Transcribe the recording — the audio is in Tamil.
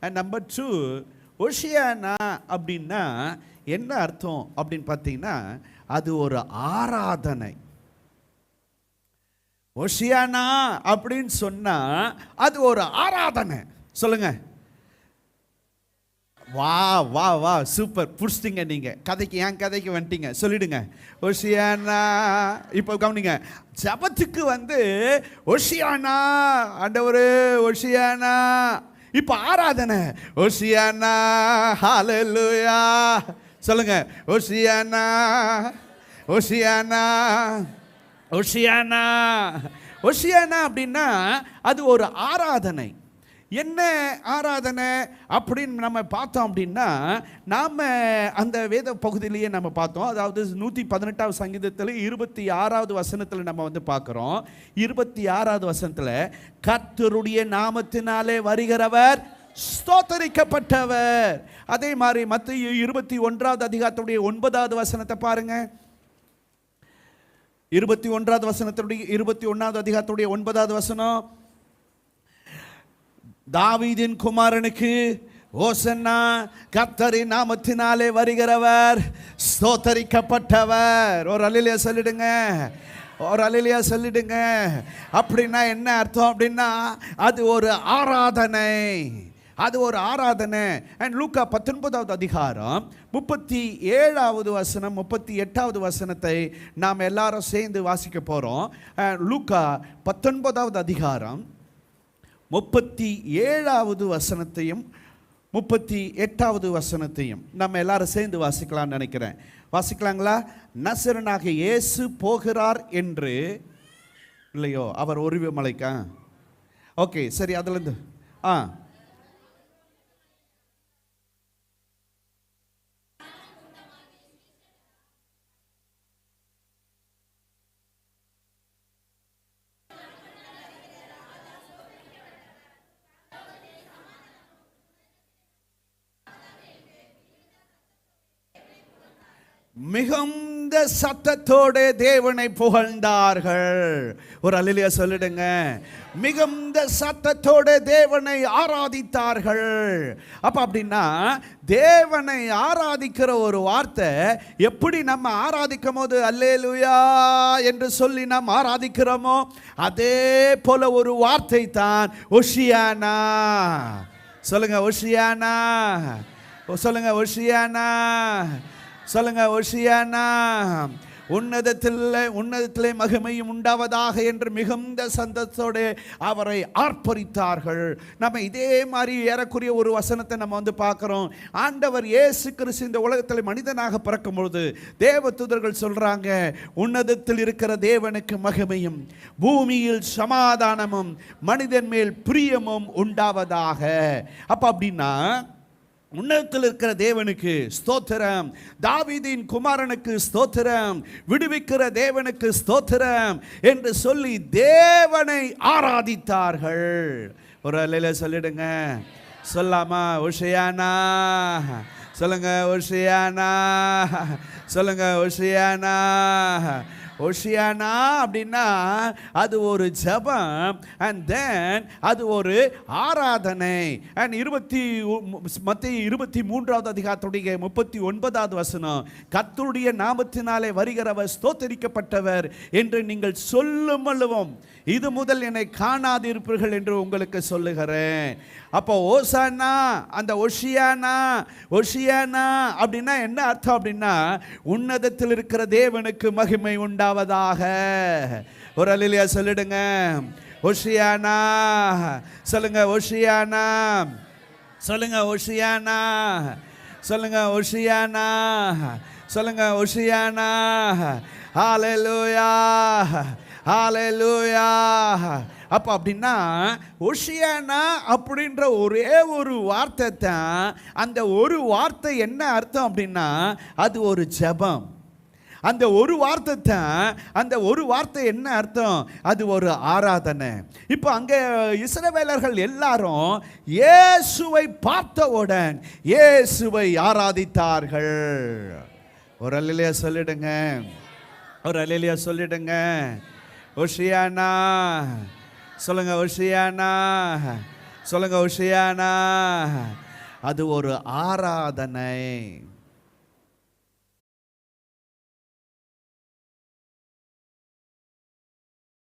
அண்ட் நம்பர் டூ ஒஷியானா அப்படின்னா என்ன அர்த்தம் அப்படின்னு பார்த்தீங்கன்னா அது ஒரு ஆராதனை. ஒஷியானா அப்படின்னு சொன்னால் அது ஒரு ஆராதனை. சொல்லுங்க. வா வா வா சூப்பர். புடிச்சிட்டீங்க நீங்கள் கதைக்கு என் கதைக்கு வந்துட்டீங்க. சொல்லிடுங்க. ஒஷியானா இப்போ கவனிங்க. ஜபத்துக்கு வந்து ஒஷியானா ஆண்டவரு ஒஷியானா இப்போ ஆராதனை. ஓசியானா ஹாலலுயா சொல்லுங்க ஓசியானா ஓசியானா ஒஷியானா ஒஷியானா அப்படின்னா அது ஒரு ஆராதனை. என்ன ஆராதனை அப்படின்னு நம்ம பார்த்தோம் அப்படின்னா நாம் அந்த வேத பகுதியிலேயே நம்ம பார்த்தோம். அதாவது நூற்றி பதினெட்டாவது சங்கீதத்தில் இருபத்தி ஆறாவது வசனத்தில் நம்ம வந்து பார்க்குறோம். இருபத்தி ஆறாவது வசனத்தில் கர்த்தருடைய நாமத்தினாலே வருகிறவர் ஸ்தோத்தரிக்கப்பட்டவர். அதே மாதிரி மத்திய இருபத்தி ஒன்றாவது அதிகாரத்துடைய ஒன்பதாவது வசனத்தை பாருங்க. இருபத்தி ஒன்றாவது வசனத்துடைய இருபத்தி ஒன்றாவது அதிகாரத்துடைய ஒன்பதாவது வசனம் தாவீதின் குமாரனுக்கு ஓசன்னா கத்தரின் நாமத்தினாலே வருகிறவர் ஸ்தோத்தரிக்கப்பட்டவர். ஒரு அலிலியா சொல்லிடுங்க. ஒரு அலிலியா சொல்லிடுங்க. அப்படின்னா என்ன அர்த்தம் அப்படின்னா அது ஒரு ஆராதனை. அது ஒரு ஆராதனை. அண்ட் லூக்கா பத்தொன்பதாவது அதிகாரம் முப்பத்தி ஏழாவது வசனம் முப்பத்தி எட்டாவது வசனத்தை நாம் எல்லாரும் சேர்ந்து வாசிக்க போகிறோம் லூக்கா பத்தொன்பதாவது அதிகாரம் முப்பத்தி ஏழாவது வசனத்தையும் முப்பத்தி எட்டாவது வசனத்தையும் நம்ம எல்லாரும் சேர்ந்து வாசிக்கலாம்னு நினைக்கிறேன். வாசிக்கலாங்களா? நசரனாக இயேசு போகிறார் என்று. இல்லையோ அவர் ஒருவி மலைக்கா ஓகே சரி அதுலேருந்து. ஆ. மிகுந்த சத்தத்தோடு தேவனை புகழ்ந்தார்கள். ஒரு அலிலியா சொல்லிடுங்க. மிகுந்த சத்தத்தோடு தேவனை ஆராதித்தார்கள். அப்போ அப்படின்னா தேவனை ஆராதிக்கிற ஒரு வார்த்தை எப்படி நம்ம ஆராதிக்கும் போது அல்லேலுயா என்று சொல்லி நாம் ஆராதிக்கிறோமோ அதே போல ஒரு வார்த்தை தான் ஒஷியானா. சொல்லுங்க ஒஷியானா. சொல்லுங்க ஒஷியானா. சொல்லுங்க ஒஷியானா உன்னதத்தில் உன்னதத்திலே மகிமையும் உண்டாவதாக என்று மிகுந்த சந்தத்தோடு அவரை ஆர்ப்பரித்தார்கள். நம்ம இதே மாதிரி ஏறக்குரிய ஒரு வசனத்தை நம்ம வந்து பார்க்குறோம். ஆண்டவர் இயேசு கிறிஸ்து இந்த உலகத்தில் மனிதனாக பிறக்கும் பொழுது தேவ தூதர்கள் சொல்கிறாங்க உன்னதத்தில் இருக்கிற தேவனுக்கு மகிமையும் பூமியில் சமாதானமும் மனிதன் மேல் பிரியமும் உண்டாவதாக. அப்போ அப்படின்னா உன்னதத்தில் இருக்கிற தேவனுக்கு ஸ்தோத்திரம். தாவிதின் குமாரனுக்கு ஸ்தோத்திரம். விடுவிக்கிற தேவனுக்கு ஸ்தோத்திரம் என்று சொல்லி தேவனை ஆராதித்தார்கள். ஒரு அல்லையில சொல்லிடுங்க. சொல்லாமா உஷயானா? சொல்லுங்க உஷயானா? சொல்லுங்க உஷயானா? ஒஷியானா அப்படின்னா அது ஒரு ஜபம் அண்ட் தென் அது ஒரு ஆராதனை. அண்ட் இருபத்தி மத்திய இருபத்தி மூன்றாவது அதிகாரத்துடைய முப்பத்தி ஒன்பதாவது வசனம் கர்த்தருடைய நாமத்தினாலே வருகிறவர் ஸ்தோத்தரிக்கப்பட்டவர் என்று நீங்கள் சொல்லும் அல்லவும் இது முதல் என்னை காணாதிருப்பீர்கள் என்று உங்களுக்கு சொல்லுகிறேன். அப்போ ஓசானா அந்த ஒஷியானா ஒஷியானா அப்படின்னா என்ன அர்த்தம் அப்படின்னா உன்னதத்தில் இருக்கிற தேவனுக்கு மகிமை உண்டா? உண்டாவதாக ஒரு அலிலியா சொல்லிடுங்க. ஒஷியானா சொல்லுங்க ஒஷியானா சொல்லுங்க ஒஷியானா சொல்லுங்க ஒஷியானா சொல்லுங்க ஒஷியானா ஹalleluya ஹalleluya அப்போ அப்படின்னா ஒஷியானா அப்படின்ற ஒரே ஒரு வார்த்தை தான் அந்த ஒரு வார்த்தை என்ன அர்த்தம் அப்படின்னா அது ஒரு ஜெபம். அந்த ஒரு வார்த்தை தான் அந்த ஒரு வார்த்தை என்ன அர்த்தம்? அது ஒரு ஆராதனை. இப்போ அங்கே இஸ்ரவேலர்கள் எல்லாரும் இயேசுவை பார்த்தவுடன் இயேசுவை ஆராதித்தார்கள். ஒரு அல்லையா சொல்லிடுங்க. ஒரு அல்லையா சொல்லிடுங்க. ஒஷியானா சொல்லுங்க ஒஷியானா சொல்லுங்க உஷியானா. அது ஒரு ஆராதனை.